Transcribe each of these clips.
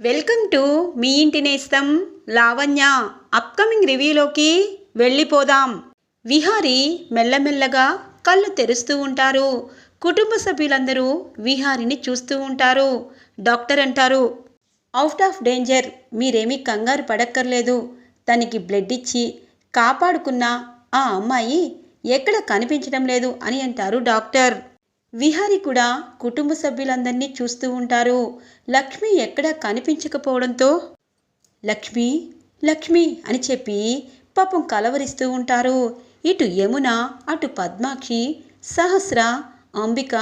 Welcome to me ఇంటి నేస్తం Lavanya. Upcoming రివ్యూలోకి వెళ్ళిపోదాం. విహారి మెల్లమెల్లగా కళ్ళు తెరుస్తూ ఉంటారు. కుటుంబ సభ్యులందరూ విహారిని చూస్తూ ఉంటారు. డాక్టర్ అంటారు అవుట్ ఆఫ్ డేంజర్ మీరేమీ కంగారు పడక్కర్లేదు. తనకి బ్లడ్ ఇచ్చి కాపాడుకున్న ఆ అమ్మాయి ఎక్కడ కనిపించడం లేదు అని అంటారు డాక్టర్. విహారి కూడా కుటుంబ సభ్యులందరినీ చూస్తూ ఉంటారు. లక్ష్మి ఎక్కడా కనిపించకపోవడంతో లక్ష్మి లక్ష్మి అని చెప్పి పాపం కలవరిస్తూ ఉంటారు. ఇటు యమున అటు పద్మాక్షి సహస్ర అంబిక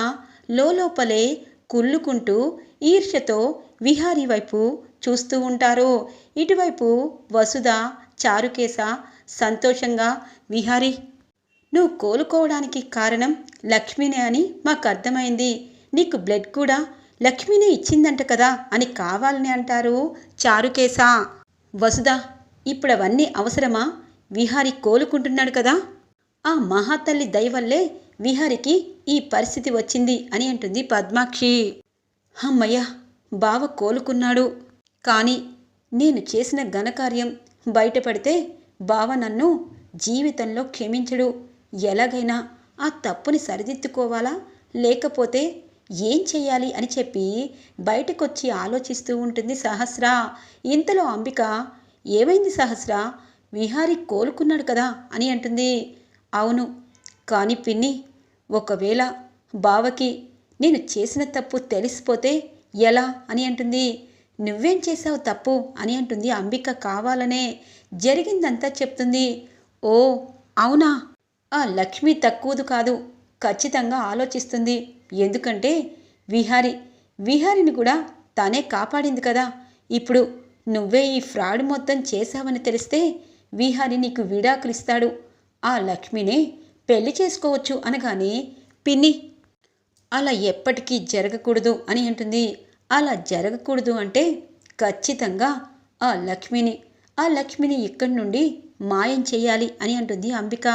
లోపలే కుళ్ళుకుంటూ ఈర్ష్యతో విహారీ వైపు చూస్తూ ఉంటారు. ఇటువైపు వసుధ చారుకేశ సంతోషంగా విహారీ నువ్వు కోలుకోవడానికి కారణం లక్ష్మినే అని మాకు అర్థమైంది. నీకు బ్లడ్ కూడా లక్ష్మినే ఇచ్చిందంట కదా అని కావాలని అంటారు చారుకేశ. వసుధ ఇప్పుడు అవన్నీ అవసరమా? విహారి కోలుకుంటున్నాడు కదా. ఆ మహాతల్లి దయవల్లే విహారికి ఈ పరిస్థితి వచ్చింది అని అంటుంది పద్మాక్షి. అమ్మయ్య బావ కోలుకున్నాడు. కానీ నేను చేసిన ఘనకార్యం బయటపడితే బావ నన్ను జీవితంలో క్షమించడు. ఎలాగైనా ఆ తప్పుని సరిదిద్దుకోవాలా? లేకపోతే ఏం చేయాలి అని చెప్పి బయటకొచ్చి ఆలోచిస్తూ ఉంటుంది సహస్ర. ఇంతలో అంబిక ఏమైంది సహస్ర? విహారి కోలుకున్నాడు కదా అని అంటుంది. అవును కానీ పిన్ని ఒకవేళ బావకి నేను చేసిన తప్పు తెలిసిపోతే ఎలా? అని అంటుంది. నువ్వేం చేశావు తప్పు? అని అంటుంది అంబిక కావాలనే జరిగిందంతా చెప్తుంది. ఓ అవునా? ఆ లక్ష్మి తక్కువది కాదు ఖచ్చితంగా ఆలోచిస్తుంది. ఎందుకంటే విహారి విహారిని కూడా తానే కాపాడింది కదా. ఇప్పుడు నువ్వే ఈ ఫ్రాడ్ మొత్తం చేశావని తెలిస్తే విహారి నీకు విడాకులిస్తాడు. ఆ లక్ష్మినే పెళ్ళి చేసుకోవచ్చు అనగానే పిన్ని అలా ఎప్పటికీ జరగకూడదు అని అంటుంది. అలా జరగకూడదు అంటే ఖచ్చితంగా ఆ లక్ష్మిని ఆ లక్ష్మిని ఇక్కడి నుండి మాయం చేయాలి అని అంటుంది అంబిక.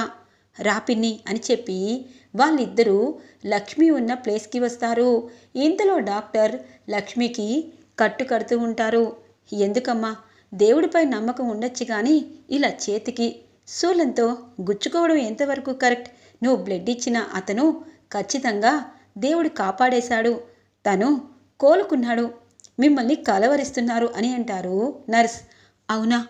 రాపిన్ని అని చెప్పి వాళ్ళిద్దరూ లక్ష్మి ఉన్న ప్లేస్కి వస్తారు. ఇంతలో డాక్టర్ లక్ష్మికి కట్టు కడుతూ ఉంటారు. ఎందుకమ్మా? దేవుడిపై నమ్మకం ఉండొచ్చు కానీ ఇలా చేతికి. శూలంతో గుచ్చుకోవడం ఎంతవరకు కరెక్ట్? నువ్వు బ్లడ్ ఇచ్చిన అతను ఖచ్చితంగా దేవుడు కాపాడేశాడు. తను కోలుకున్నాడు. మిమ్మల్ని కలవరిస్తున్నారు అని అంటారు నర్స్. అవునా?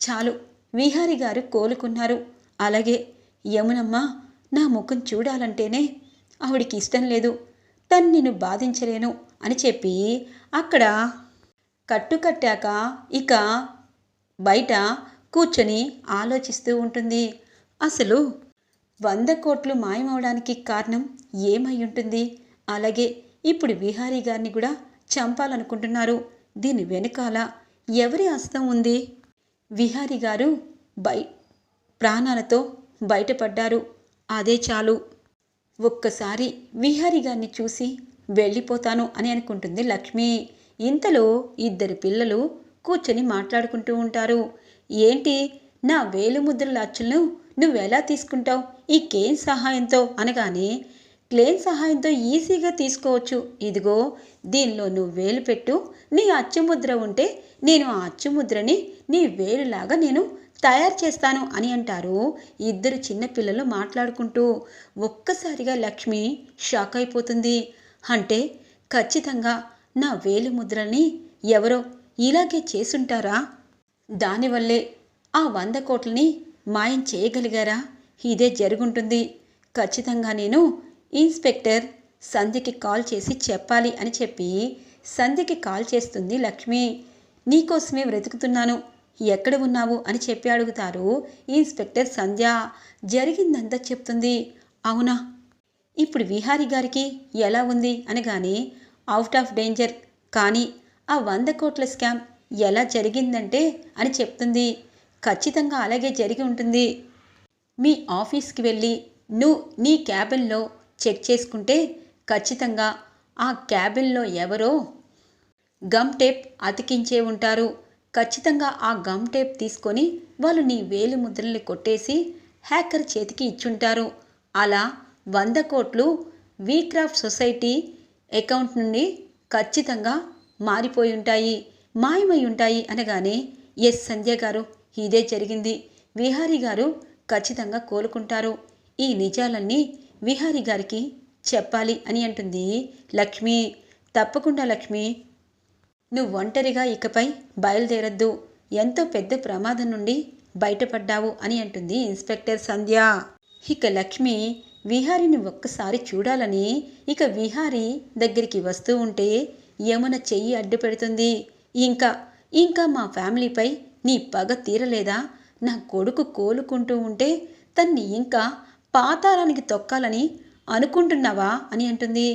చాలు. విహారి గారు కోలుకున్నారు. అలాగే యమునమ్మ నా ముఖం చూడాలంటేనే ఆవిడికి ఇష్టం లేదు. తను నిన్ను బాధించలేను అని చెప్పి అక్కడ కట్టు కట్టాక ఇక బయట కూర్చొని ఆలోచిస్తూ ఉంటుంది. అసలు వంద కోట్లు మాయమవడానికి కారణం ఏమై ఉంటుంది? అలాగే ఇప్పుడు విహారీ గారిని కూడా చంపాలనుకుంటున్నారు. దీని వెనకాల ఎవరి హస్తం ఉంది? విహారీ గారు బై ప్రాణాలతో బయటపడ్డారు. అదే చాలు. ఒక్కసారి విహారీ గారిని చూసి వెళ్ళిపోతాను అని అనుకుంటుంది లక్ష్మి. ఇంతలో ఇద్దరు పిల్లలు కూర్చొని మాట్లాడుకుంటూ ఉంటారు. ఏంటి? నా వేలుముద్రల అచ్చులను నువ్వెలా తీసుకుంటావు? ఈ కేన్ సహాయంతో అనగానే క్లేన్ సహాయంతో ఈజీగా తీసుకోవచ్చు. ఇదిగో దీనిలో నువ్వు వేలు పెట్టు. నీ అచ్చుముద్ర ఉంటే నేను ఆ అచ్చుముద్రని నీ వేలులాగా నేను తయారు చేస్తాను అని అంటారు. ఇద్దరు చిన్నపిల్లలు మాట్లాడుకుంటూ ఒక్కసారిగా లక్ష్మి షాక్ అయిపోతుంది. అంటే ఖచ్చితంగా నా వేలు ముద్రని ఎవరో ఇలాగే చేసుంటారా? దానివల్లే ఆ వంద కోట్లని మాయం చేయగలిగారా? ఇదే జరుగుంటుంది. ఖచ్చితంగా నేను ఇన్స్పెక్టర్ సంధ్యకి కాల్ చేసి చెప్పాలి అని చెప్పి సంధ్యకి కాల్ చేస్తుంది లక్ష్మి. నీకోసమే వెతుకుతున్నాను. ఎక్కడ ఉన్నావు? అని చెప్పి అడుగుతారు. ఇన్స్పెక్టర్ సంధ్య జరిగిందంతా చెప్తుంది. అవునా? ఇప్పుడు విహారీ గారికి ఎలా ఉంది? అనగానే అవుట్ ఆఫ్ డేంజర్. కానీ ఆ వంద కోట్ల స్కామ్ ఎలా జరిగిందంటే అని చెప్తుంది. ఖచ్చితంగా అలాగే జరిగి ఉంటుంది. మీ ఆఫీస్కి వెళ్ళి నువ్వు నీ క్యాబిన్లో చెక్ చేసుకుంటే ఖచ్చితంగా ఆ క్యాబిన్లో ఎవరో గమ్ టేప్ అతికించే ఉంటారు. ఖచ్చితంగా ఆ గమ్ టేప్ తీసుకొని వాళ్ళు నీ వేలు ముద్రల్ని కొట్టేసి హ్యాకర్ చేతికి ఇచ్చుంటారు. అలా వంద కోట్లు వీక్రాఫ్ట్ సొసైటీ అకౌంట్ నుండి ఖచ్చితంగా మారిపోయి ఉంటాయి మాయమై ఉంటాయి అనగానే ఎస్ సంధ్య గారు ఇదే జరిగింది. విహారీ గారు ఖచ్చితంగా కోలుకుంటారు. ఈ నిజాలన్నీ విహారీ గారికి చెప్పాలి అని అంటుంది లక్ష్మి. తప్పకుండా లక్ష్మి. నువ్వు ఒంటరిగా ఇకపై బయలుదేరద్దు. ఎంతో పెద్ద ప్రమాదం నుండి బయటపడ్డావు అని అంటుంది ఇన్స్పెక్టర్ సంధ్య. ఇక లక్ష్మి విహారిని ఒక్కసారి చూడాలని ఇక విహారి దగ్గరికి వస్తూ ఉంటే యమున చెయ్యి అడ్డు పెడుతుంది. ఇంకా ఇంకా మా ఫ్యామిలీపై నీ పగ తీరలేదా? నా కొడుకు కోలుకుంటూ ఉంటే తన్ని ఇంకా పాతాళానికి తొక్కాలని అనుకుంటున్నావా? అని అంటుంది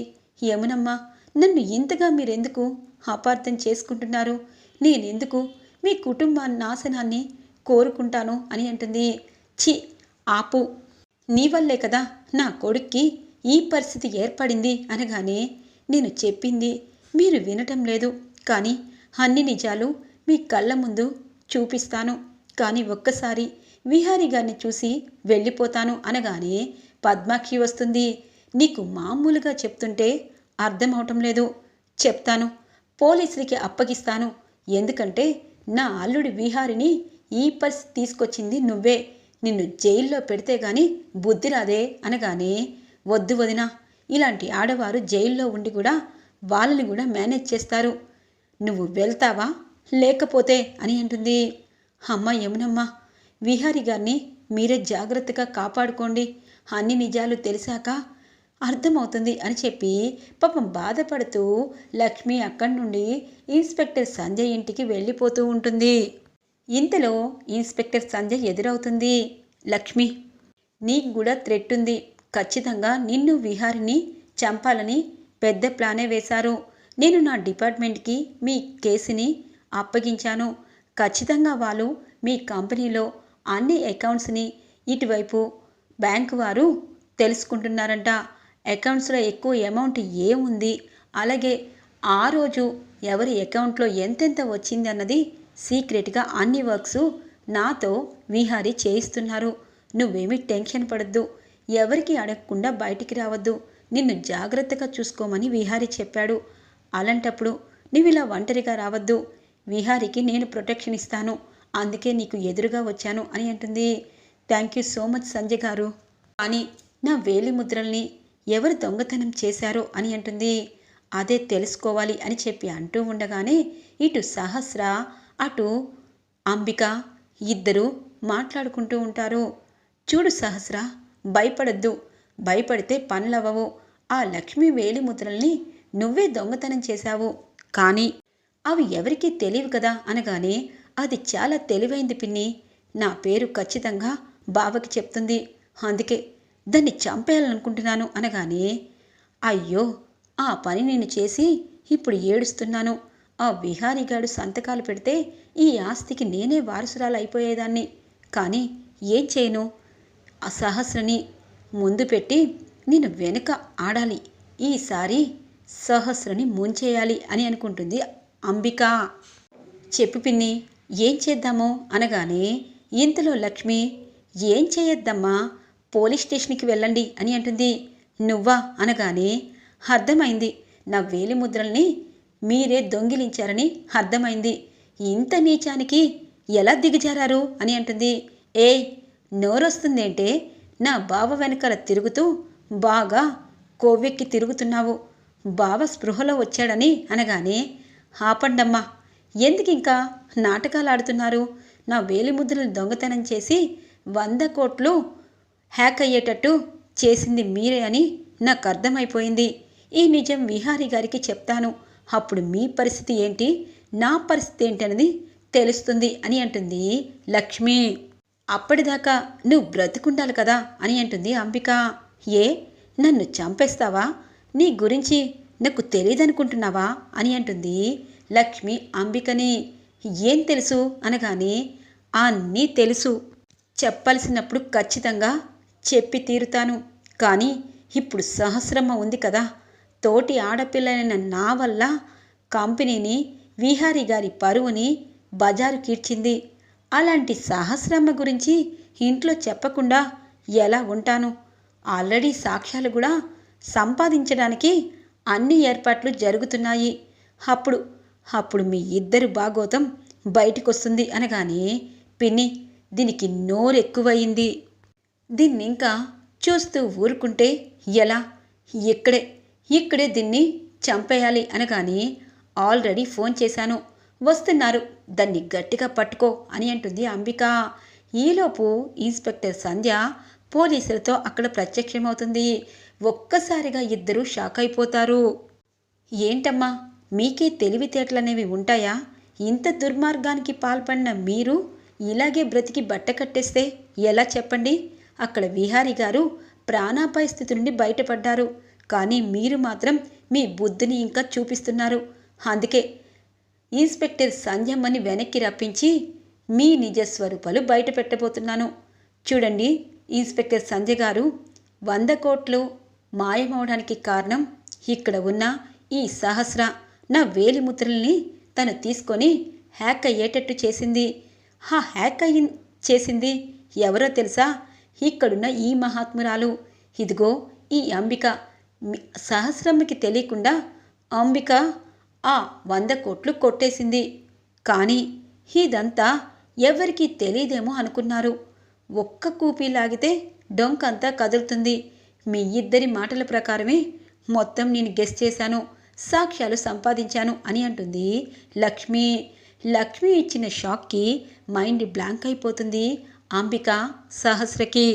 యమునమ్మ. నన్ను ఇంతగా మీరెందుకు అపార్థం చేసుకుంటున్నారు? నేనెందుకు? మీ కుటుంబ నాశనాన్ని కోరుకుంటాను అని అంటుంది. ఛీ ఆపు. నీ వల్లే కదా నా కొడుక్కి ఈ పరిస్థితి ఏర్పడింది అనగానే నేను చెప్పింది మీరు వినటం లేదు. కానీ అన్ని నిజాలు మీ కళ్ళ ముందు చూపిస్తాను. కానీ ఒక్కసారి విహారీ గారిని చూసి వెళ్ళిపోతాను అనగానే పద్మాక్షి వస్తుంది. నీకు మామూలుగా చెప్తుంటే అర్థమవటం లేదు. చెప్తాను. పోలీసులకి అప్పగిస్తాను. ఎందుకంటే నా అల్లుడి విహారిని ఈ పరిస్థితి తీసుకొచ్చింది నువ్వే. నిన్ను జైల్లో పెడితే గాని బుద్ధి రాదే అనగానే వద్దు వదినా ఇలాంటి ఆడవారు జైల్లో ఉండి కూడా వాళ్ళని కూడా మేనేజ్ చేస్తారు. నువ్వు వెళ్తావా? లేకపోతే అని అంటుంది. అమ్మ యమునమ్మ విహారి గారిని మీరే జాగ్రత్తగా కాపాడుకోండి. అన్ని నిజాలు తెలిసాక అర్థమవుతుంది అని చెప్పి పాపం బాధపడుతూ లక్ష్మి అక్కడి నుండి ఇన్స్పెక్టర్ సంజయ్ ఇంటికి వెళ్ళిపోతూ ఉంటుంది. ఇంతలో ఇన్స్పెక్టర్ సంజయ్ ఎదురవుతుంది. లక్ష్మి నీకు కూడా థ్రెట్ ఉంది. ఖచ్చితంగా నిన్ను విహారిని చంపాలని పెద్ద ప్లానే వేశారు. నేను నా డిపార్ట్మెంట్కి మీ కేసుని అప్పగించాను. ఖచ్చితంగా వాళ్ళు మీ కంపెనీలో అన్ని అకౌంట్స్ని ఇటువైపు బ్యాంకు వారు తెలుసుకుంటున్నారంట. అకౌంట్స్లో ఎక్కువ అమౌంట్ ఏముంది? అలాగే ఆ రోజు ఎవరి అకౌంట్లో ఎంతెంత వచ్చింది అన్నది సీక్రెట్గా అన్ని వర్క్స్ నాతో విహారీ చేయిస్తున్నారు. నువ్వేమీ టెన్షన్ పడద్దు. ఎవరికి అడగకుండా బయటికి రావద్దు. నిన్ను జాగ్రత్తగా చూసుకోమని విహారీ చెప్పాడు. అలాంటప్పుడు నువ్వు ఇలా ఒంటరిగా రావద్దు. విహారికి నేను ప్రొటెక్షన్ ఇస్తాను. అందుకే నీకు ఎదురుగా వచ్చాను అని అంటుంది. Thank you so much Sanjay గారు. కానీ నా వేలి ముద్రల్ని ఎవరు దొంగతనం చేశారో అని అంటుంది. అదే తెలుసుకోవాలి అని చెప్పి అంటూ ఉండగానే ఇటు సహస్ర అటు అంబిక ఇద్దరు మాట్లాడుకుంటూ ఉంటారు. చూడు సహస్ర భయపడద్దు. భయపడితే పనులవ్వవు. ఆ లక్ష్మీ వేలి ముద్రల్ని నువ్వే దొంగతనం చేశావు. కానీ అవి ఎవరికీ తెలియవు కదా అనగానే అది చాలా తెలివైంది పిన్ని. నా పేరు ఖచ్చితంగా బావకి చెప్తుంది. అందుకే దాన్ని చంపేయాలనుకుంటున్నాను అనగానే అయ్యో ఆ పని నేను చేసి ఇప్పుడు ఏడుస్తున్నాను. ఆ విహారీగాడు సంతకాలు పెడితే ఈ ఆస్తికి నేనే వారసురాలు అయిపోయేదాన్ని కానీ ఏం చేయను? ఆ ముందు పెట్టి నేను వెనుక ఆడాలి. ఈసారి సహస్రని ముంచేయాలి అని అనుకుంటుంది అంబిక. చెప్పు పిన్ని ఏం చేద్దామో? అనగానే ఇంతలో లక్ష్మి ఏం చేయొద్దమ్మా? పోలీస్ స్టేషన్కి వెళ్ళండి అని అంటుంది. నువ్వా? అనగానే అర్థమైంది. నా వేలి ముద్రల్ని మీరే దొంగిలించారని అర్థమైంది. ఇంత నీచానికి ఎలా దిగజారారు? అని అంటుంది. ఏ నోరొస్తుందేంటే నా బావ వెనకాల తిరుగుతూ బాగా కొవ్వెక్కి తిరుగుతున్నావు. బావ స్పృహలో వచ్చాడని అనగానే ఆపండమ్మా ఎందుకు ఇంకా నాటకాలు ఆడుతున్నారు నా వేలిముద్రలు దొంగతనం చేసి వంద కోట్లు హ్యాక్ అయ్యేటట్టు చేసింది మీరే అని నాకు అర్థమైపోయింది. ఈ నిజం విహారీ గారికి చెప్తాను. అప్పుడు మీ పరిస్థితి ఏంటి? నా పరిస్థితి ఏంటనేది తెలుస్తుంది అని అంటుంది లక్ష్మి. అప్పటిదాకా నువ్వు బ్రతుకుండాలి కదా అని అంటుంది అంబిక. ఏ? నన్ను చంపేస్తావా? నీ గురించి నాకు తెలియదనుకుంటున్నావా అని అంటుంది లక్ష్మి అంబికని. ఏం తెలుసు? అనగానే అన్నీ తెలుసు. చెప్పాల్సినప్పుడు ఖచ్చితంగా చెప్పి తీరుతాను. కానీ ఇప్పుడు సహస్రమ్మ ఉంది కదా. తోటి ఆడపిల్లలైన నా వల్ల కంపెనీని విహారీ గారి పరువుని బజారు కీడ్చింది. అలాంటి సహస్రమ్మ గురించి ఇంట్లో చెప్పకుండా ఎలా ఉంటాను? ఆల్రెడీ సాక్ష్యాలు కూడా సంపాదించడానికి అన్ని ఏర్పాట్లు జరుగుతున్నాయి. అప్పుడు అప్పుడు మీ ఇద్దరు భాగోతం బయటకొస్తుంది అనగానే పిన్ని దీనికి నోరెక్కువయింది దీన్ని ఇంకా చూస్తూ ఊరుకుంటే ఎలా? ఇక్కడే ఇక్కడే దీన్ని చంపేయాలి అనగాని ఆల్రెడీ ఫోన్ చేశాను. వస్తున్నారు దాన్ని గట్టిగా పట్టుకో అని అంటుంది అంబిక. ఈలోపు ఇన్స్పెక్టర్ సంధ్య పోలీసులతో అక్కడ ప్రత్యక్షమవుతుంది. ఒక్కసారిగా ఇద్దరు షాక్ అయిపోతారు. ఏంటమ్మా మీకే తెలివితేటలనేవి ఉంటాయా? ఇంత దుర్మార్గానికి పాల్పడిన మీరు ఇలాగే బ్రతికి బట్ట కట్టేస్తే ఎలా చెప్పండి? అక్కడ విహారీ గారు ప్రాణాపాయ స్థితి నుండి బయటపడ్డారు. కానీ మీరు మాత్రం మీ బుద్ధిని ఇంకా చూపిస్తున్నారు. అందుకే ఇన్స్పెక్టర్ సంధ్యమ్మని వెనక్కి రప్పించి మీ నిజస్వరూపాలు బయట పెట్టబోతున్నాను. చూడండి ఇన్స్పెక్టర్ సంధ్య గారు వంద కోట్లు మాయమవడానికి కారణం ఇక్కడ ఉన్న ఈ సహస్ర. నా వేలిముద్రల్ని తను తీసుకొని హ్యాక్ అయ్యేటట్టు చేసింది. ఆ హ్యాక్ అయ్యి చేసింది ఎవరో తెలుసా? ఇక్కడున్న ఈ మహాత్మురాలు. ఇదిగో ఈ అంబిక. మీ- సహస్రమ్మకి తెలియకుండా అంబిక ఆ వంద కోట్లు కొట్టేసింది. కానీ ఇదంతా ఎవరికీ తెలియదేమో అనుకున్నారు. ఒక్క కూపీ లాగితే డొంకంతా కదులుతుంది. మీ ఇద్దరి మాటల ప్రకారమే మొత్తం నేను గెస్ చేశాను. సాక్ష్యాలు సంపాదించాను అని అంటుంది లక్ష్మి. లక్ష్మి ఇచ్చిన షాక్కి మైండ్ బ్లాంక్ అయిపోతుంది. అంబిక సహస్రకి.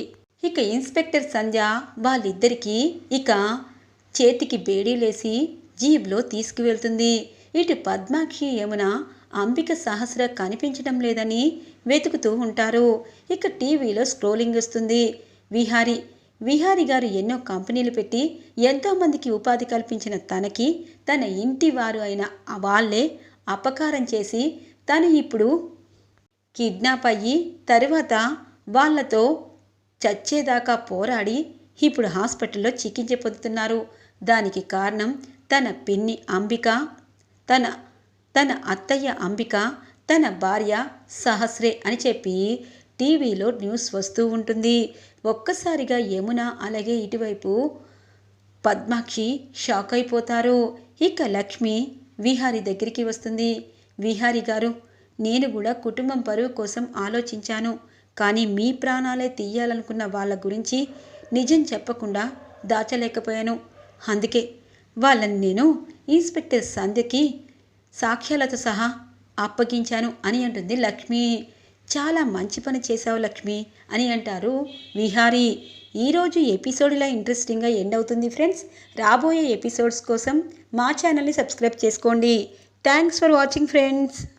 ఇక ఇన్స్పెక్టర్ సంధ్య వాళ్ళిద్దరికీ ఇక చేతికి బేడీలేసి జీబ్లో తీసుకువెళ్తుంది. ఇటు పద్మాక్షి యమున అంబిక సహస్ర కనిపించడం లేదని వెతుకుతూ ఉంటారు. ఇక టీవీలో స్క్రోలింగ్ వస్తుంది. విహారి విహారి గారు ఎన్నో కంపెనీలు పెట్టి ఎంతోమందికి ఉపాధి కల్పించిన తనకి తన ఇంటి వారు అయిన వాళ్ళే అపకారం చేసి తను ఇప్పుడు కిడ్నాప్ అయ్యి తరువాత వాళ్ళతో చచ్చేదాకా పోరాడి ఇప్పుడు హాస్పిటల్లో చికిత్స పొందుతున్నారు. దానికి కారణం తన పిన్ని అంబిక తన తన అత్తయ్య అంబిక తన భార్య సహస్రే అని చెప్పి టీవీలో న్యూస్ వస్తూ ఉంటుంది. ఒక్కసారిగా యమున అలాగే ఇటువైపు పద్మాక్షి షాక్ అయిపోతారు. ఇక లక్ష్మి విహారి దగ్గరికి వస్తుంది. విహారి గారు నేను కూడా కుటుంబం పరువు కోసం ఆలోచించాను. కానీ మీ ప్రాణాలే తీయాలనుకున్న వాళ్ళ గురించి నిజం చెప్పకుండా దాచలేకపోయాను. అందుకే వాళ్ళని నేను ఇన్స్పెక్టర్ సంధ్యకి సాక్ష్యాలతో సహా అప్పగించాను అని అంటుంది లక్ష్మి. చాలా మంచి పని చేశావు లక్ష్మి అని అంటారు విహారీ. ఈరోజు ఎపిసోడ్ ఇలా ఇంట్రెస్టింగ్గా ఎండ్ అవుతుంది ఫ్రెండ్స్. రాబోయే ఎపిసోడ్స్ కోసం మా ఛానల్ని సబ్స్క్రైబ్ చేసుకోండి. Thanks for watching friends.